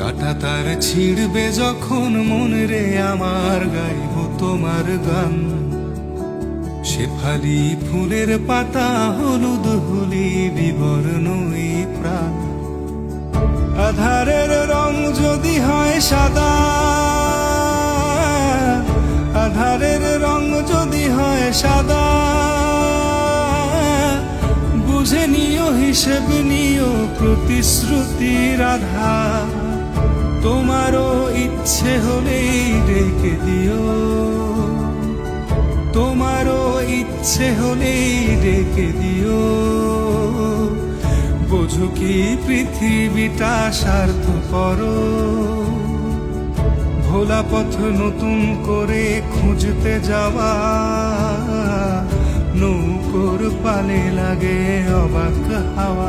কাটা তার ছিড়বে যখন মন রে আমার গাইব তোমার গান। শেফালি ফুলের পাতা, হলুদ হলি, বিবর্ণ প্রাণ। আধারের রং যদি হয় সাদা, আধারের রং যদি হয় সাদা, বুঝে নিও, হিসেব নিও প্রতিশ্রুতি রাধা। তোমারও ইচ্ছে হলেই রেখে দিও। তোমারও ইচ্ছে হলেই ডেকে দিও। বোঝো কি পৃথিবীটা স্বার্থ করো ভোলা পথ নতুন করে খুঁজতে যাওয়া। নৌকোর পালে লাগে অবাক হাওয়া।